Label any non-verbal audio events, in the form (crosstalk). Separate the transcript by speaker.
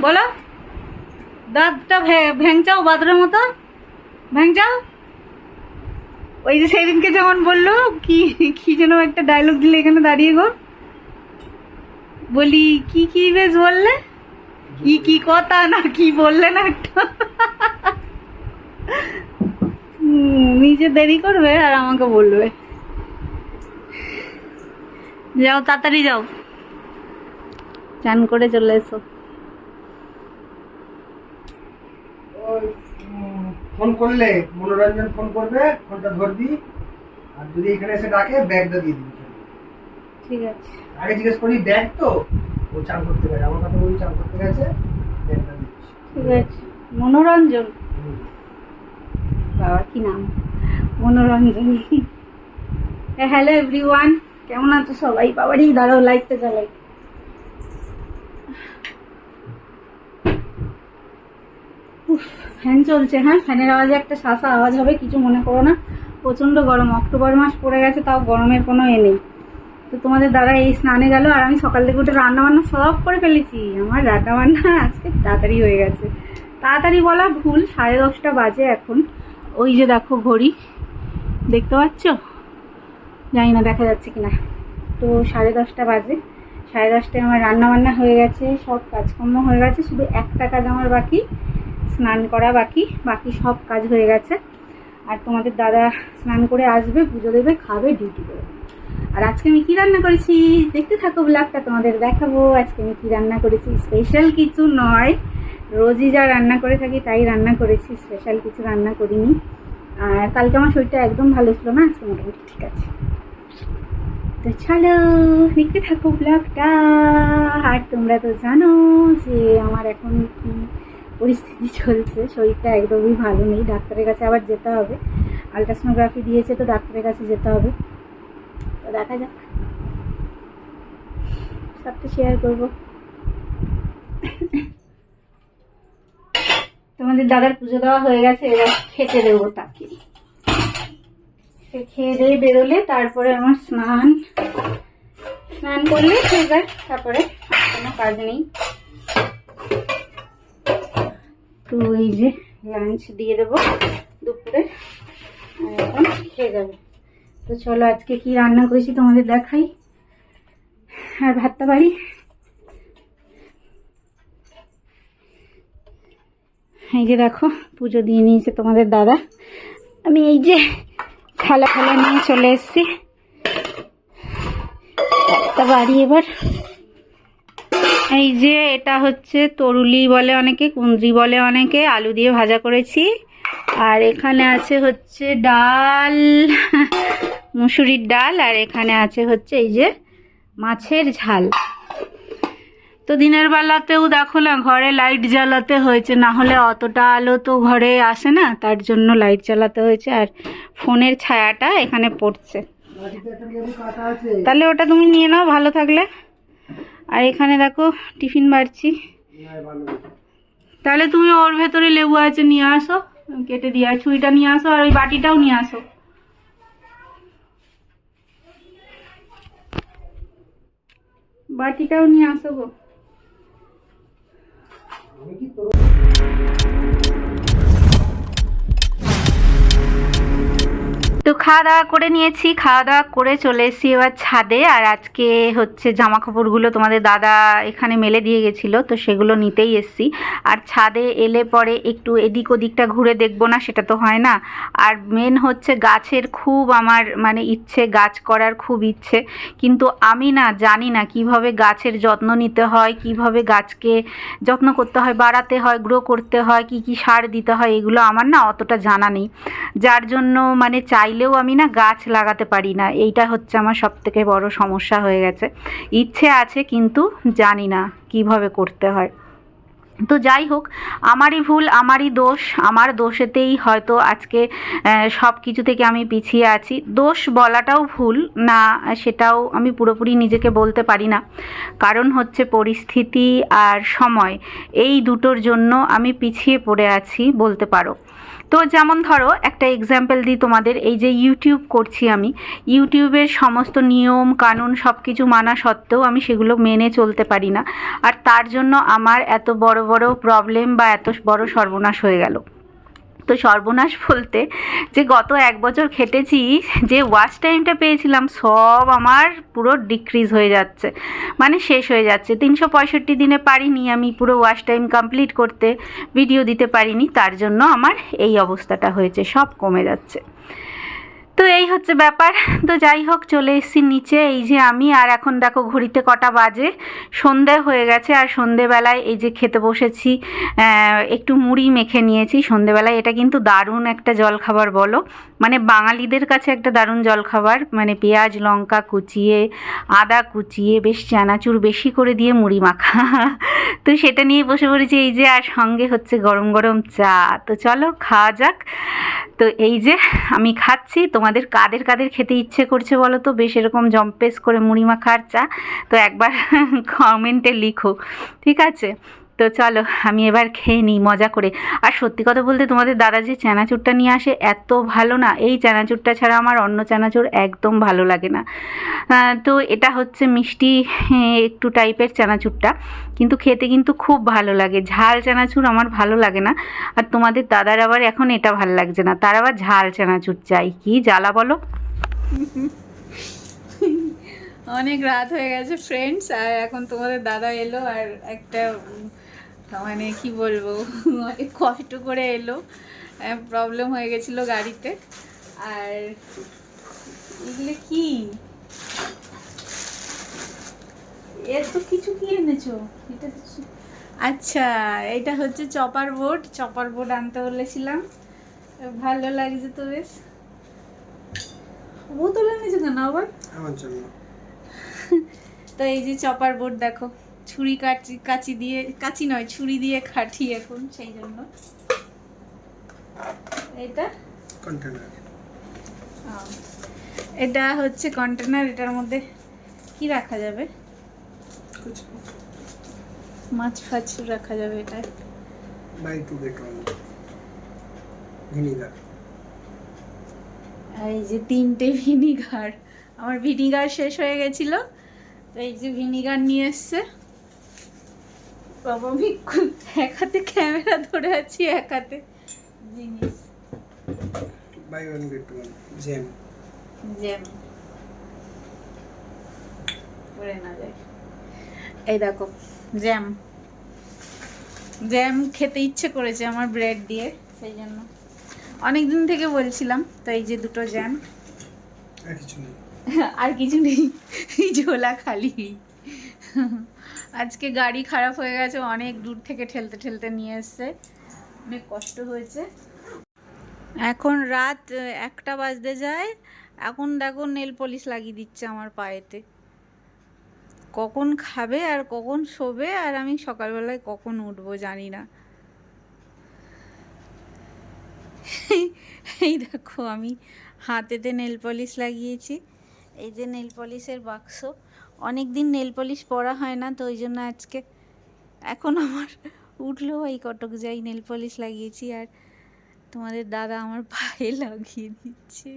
Speaker 1: বলো। দাঁতটা ভেঙচাও বাদরের মতো। ভেঙচাও। ওই যে সেদিনকে যেমন বলল, কি কি যেন একটা ডায়লগ দিলে এখানে দাঁড়িয়ে গো। বলি, কি কি বেশ বললে? কি কি কথা না কি বললে না একটা। নিজে দেরি করবে আর আমাকে বলবে। যাও, তাড়াতাড়ি যাও। চান করে চলে এসো
Speaker 2: ওই, উম, ফোন করলে মনোরঞ্জন ফোন করবে ফোনটা ধরবি আর যদি এখানে এসে ডাকে ব্যাগটা দিয়ে দিবি।
Speaker 1: ঠিক আছে।
Speaker 2: আগে জিজ্ঞেস করি ব্যাগ তো? ও চান করতে গেছে আমার কথা বলি চান করতে গেছে ব্যাগটা দিচ্ছি
Speaker 1: ঠিক আছে। মনোরঞ্জন। বাবা কি নাম? মনোরঞ্জন। হ্যালো এভরিওয়ান কেমন আছো সবাই? বাবারই দাঁড়াও লাইটটা জ্বালাই। ফ্যান চলছে হ্যাঁ? ফ্যানের আওয়াজে একটা শাসা আওয়াজ হবে, কিছু মনে করো না। প্রচণ্ড গরম, অক্টোবর মাস পড়ে গেছে, তাও গরমের কোনো এ নেই। তো তোমাদের দাদা এই স্নানে গেল, আর আমি সকাল থেকে উঠে রান্নাবান্না সব করে ফেলেছি। আমার রান্না বান্না (laughs) আজকে তাড়াতাড়ি হয়ে গেছে। তাড়াতাড়ি বলা ভুল, সাড়ে দশটা বাজে এখন। ওই যে দেখো ঘড়ি, দেখতে পাচ্ছ? জানি না, দেখা যাচ্ছে কিনা। তো সাড়ে দশটা বাজে। সাড়ে দশটায় আমার রান্নাবান্না হয়ে গেছে, সব কাজকর্ম হয়ে গেছে, শুধু একটা কাজ আমার বাকি। স্নান করা বাকি বাকি সব কাজ হয়ে গেছে। আর তোমাদের দাদা স্নান করে আসবে, পুজো দেবে, খাবে ডিউটি করবে আর আজকে আমি কি রান্না করেছি? দেখতে থাকো ব্লগটা তোমাদের দেখাবো। আজকে আমি কি রান্না করেছি? স্পেশাল কিছু নয়। রোজই যা রান্না করে থাকি, তাই রান্না করেছি। স্পেশাল কিছু রান্না করিনি। আর কালকে আমার শরীরটা একদম ভালো ছিল না, আজকে মোটামুটি ঠিক আছে। তো চলো, দেখতে থাকো ব্লগটা আর তোমরা তো জানো যে আমার এখন কি পরিস্থিতি চলছে, শরীরটা একদমই ভালো নেই, ডাক্তারের কাছে আবার যেতে হবে। আলট্রাসোনোগ্রাফি দিয়েছে তো ডাক্তারের কাছে যেতে হবে। তো দেখা যাক। সবটা শেয়ার করব। তোমাদের দাদার পুজো দেওয়া হয়ে গেছে, এবার খেতে দেবো তাকে। সে খেয়ে দিয়ে বেরোলে, তারপরে আমার স্নান। স্নান করলে এবার তারপরে কোনো কাজ নেই। তো এই যে লাঞ্চ দিয়ে দেবো দুপুরে। এখন খেয়ে যাবে। তো চলো আজকে কি রান্না করেছি তোমাদের দেখাই। আর ভাতটা বাড়ি? এই যে দেখো, পুজো দিয়ে নিয়েছে তোমাদের দাদা। আমি এই যে থালা ফালা নিয়ে চলে এসেছি। ভাতটা বাড়ি এবার। এই যে এটা হচ্ছে তরুলি বলে অনেকে কুন্দ্রি বলে অনেকে, আলু দিয়ে ভাজা করেছি। আর এখানে আছে হচ্ছে ডাল, মুসুরির ডাল, আর এখানে আছে হচ্ছে এই যে মাছের ঝাল। তো দিনের বেলাতেও দেখো না, ঘরে লাইট জ্বালাতে হয়েছে, না হলে অতটা আলো তো ঘরে আসে না, তার জন্য লাইট জ্বালাতে হয়েছে, আর ফোনের ছায়াটা এখানে পড়ছে। তাহলে ওটা তুমি নিয়ে নাও, ভালো থাকলে। আর এখানে দেখো, টিফিন বাড়ছি। তাহলে তুমি ওর ভেতরে লেবু আছে নিয়ে আসো, কেটে দিয়ে, আর ছুরিটা নিয়ে আসো, আর ওই বাটিটাও নিয়ে আসো বাটিটাও নিয়ে আসো গো তো খাওয়া দাওয়া করে নিয়েছি, খাওয়া দাওয়া করে চলে এসেছি এবার ছাদে। আর আজকে হচ্ছে জামা কাপড়গুলো তোমাদের দাদা এখানে মেলে দিয়ে গেছিল, তো সেগুলো নিতেই এসেছি। আর ছাদে এলে পরে একটু এদিক ওদিকটা ঘুরে দেখব না, সেটা তো হয় না। আর মেন হচ্ছে গাছের খুব আমার মানে ইচ্ছে, গাছ করার খুব ইচ্ছে। কিন্তু আমি না জানি না কীভাবে গাছের যত্ন নিতে হয়, কীভাবে গাছকে যত্ন করতে হয়, বাড়াতে হয় গ্রো করতে হয়, কি কি সার দিতে হয়, এগুলো আমার না অতটা জানা নেই। যার জন্য মানে চাইলেও আমি না গাছ লাগাতে পারি না। এইটা হচ্ছে আমার সব থেকে বড় সমস্যা হয়ে গেছে। ইচ্ছে আছে কিন্তু জানি না কীভাবে করতে হয়। তো যাই হোক, আমারই ভুল, আমারই দোষ, আমার দোষেতেই হয়তো আজকে সব কিছু থেকে আমি পিছিয়ে আছি। দোষ বলাটাও ভুল, না, সেটাও আমি পুরোপুরি নিজেকে বলতে পারি না। কারণ হচ্ছে পরিস্থিতি আর সময়, এই দুটোর জন্য আমি পিছিয়ে পড়ে আছি বলতে পারো। তো যেমন ধরো, একটা এক্সাম্পল দিই তোমাদের, এই যে ইউটিউব করছি আমি। ইউটিউবের সমস্ত নিয়ম, কানুন সব কিছু মানা সত্ত্বেও আমি সেগুলো মেনে চলতে পারি না। আর তার জন্য আমার এত বড় বড় প্রবলেম বা এত বড় সর্বনাশ হয়ে গেল। তো সর্বনাশ বলতে যে গত এক বছর খেটেছি, যে ওয়াচ টাইমটা পেয়েছিলাম, সব আমার পুরো ডিক্রিজ হয়ে যাচ্ছে মানে শেষ হয়ে যাচ্ছে। তিনশো পঁয়ষট্টি দিনে পারিনি আমি পুরো ওয়াচ টাইম কমপ্লিট করতে ভিডিও দিতে পারিনি, তার জন্য আমার এই অবস্থাটা হয়েছে, সব কমে যাচ্ছে। তো এই হচ্ছে ব্যাপার। তো যাই হোক, চলে এসেছি নিচে। এই যে আমি, আর এখন দেখো ঘড়িতে কটা বাজে। সন্ধে হয়ে গেছে, আর সন্ধেবেলায় এই যে খেতে বসেছি একটু মুড়ি মেখে নিয়েছি। সন্ধেবেলায় এটা কিন্তু দারুণ একটা জলখাবার বলো। মানে বাঙালিদের কাছে একটা দারুণ জলখাবার। মানে পেঁয়াজ, লঙ্কা কুচিয়ে, আদা কুচিয়ে, বেশ চানাচুর বেশি করে দিয়ে মুড়ি মাখা। তো সেটা নিয়ে বসে পড়েছি, এই যে আর সঙ্গে হচ্ছে গরম গরম চা। তো চলো খাওয়া যাক। তো এই যে আমি খাচ্ছি, তোমাদের কাদের কাদের খেতে ইচ্ছে করছে বলো তো? বেশ এরকম জম্পেস করে মুড়ি মাখার চা। তো একবার (laughs) কমেন্টে লিখো, ঠিক আছে? তো চলো, আমি এবার খেয়ে নিই, মজা করে। আর সত্যি কথা বলতে তোমাদের দাদা যে চানাচুরটা নিয়ে আসে এত ভালো না, এই চানাচুরটা ছাড়া আমার অন্য চানাচুর একদম ভালো লাগে না। তো এটা হচ্ছে মিষ্টি একটু টাইপের চানাচুরটা। কিন্তু খেতে কিন্তু খুব ভালো লাগে। ঝাল চানাচুর আমার ভালো লাগে না। আর তোমাদের দাদার আবার এখন এটা ভালো লাগছে না। তার আবার ঝাল চানাচুর চাই। কি জ্বালা বলো? অনেক রাত হয়ে গেছে ফ্রেন্ডস আর এখন তোমাদের দাদা এলো, আর একটা মানে কি বলব? অনেক কষ্ট করে এলো। প্রবলেম হয়ে গেছিল গাড়িতে। আর এগুলো কি? এর তো কিছু কি এনেছো? এটা আচ্ছা এটা হচ্ছে চপার বোর্ড চপার বোর্ড আনতে বলেছিলাম। ভালো লাগছে তো বেশ। বোতল এনেছো কেন আবার?
Speaker 2: আমার জন্য।
Speaker 1: তো এই যে চপার বোর্ড দেখো। ছুরি কাচি কাচি দিয়ে কাচি নয় ছুরি দিয়ে খাটি এখন সেই জন্য। এটা?
Speaker 2: কন্টেনার
Speaker 1: এটা হচ্ছে কন্টেনার এটার মধ্যে কি রাখা যাবে? মাছ ফাছ রাখা যাবে এটা
Speaker 2: buy two get one vinegar
Speaker 1: এই যে তিনটে ভিনিগার আমার ভিনিগার শেষ হয়ে গেছিল তো এই যে ভিনিগার নিয়ে এসছে। বাবা আমি এক হাতে ক্যামেরা ধরে আছি এক হাতে জিনিস।
Speaker 2: Buy one get one jam
Speaker 1: jam করে না যায় এই দেখো জ্যাম জ্যাম খেতে ইচ্ছে করেছে আমার ব্রেড দিয়ে সেই জন্য। অনেক দিন থেকে বলছিলাম তো এই যে দুটো জ্যাম
Speaker 2: আর কিছু নেই।
Speaker 1: আর কিছু নেই ঝোলা খালি। আজকে গাড়ি খারাপ হয়ে গেছে, অনেক দূর থেকে ঠেলতে ঠেলতে নিয়ে এসছে। অনেক কষ্ট হয়েছে। এখন রাত একটা বাজতে যায়। এখন দেখো নেল পলিশ লাগিয়ে দিচ্ছে আমার পায়েতে। কখন খাবে আর কখন শোবে আর আমি সকালবেলায় কখন উঠবো জানি না। এই দেখো আমি হাতেতে নেল পলিশ লাগিয়েছি। এই যে নেল পলিশের বাক্স। অনেক দিন নেল পলিশ পরা হয় না, তো ওই জন্য আজকে এখন আমার উঠল, এই কটক যাই নেল পলিশ লাগিয়েছি আর তোমাদের দাদা আমার পায়ে লাগিয়ে দিচ্ছে।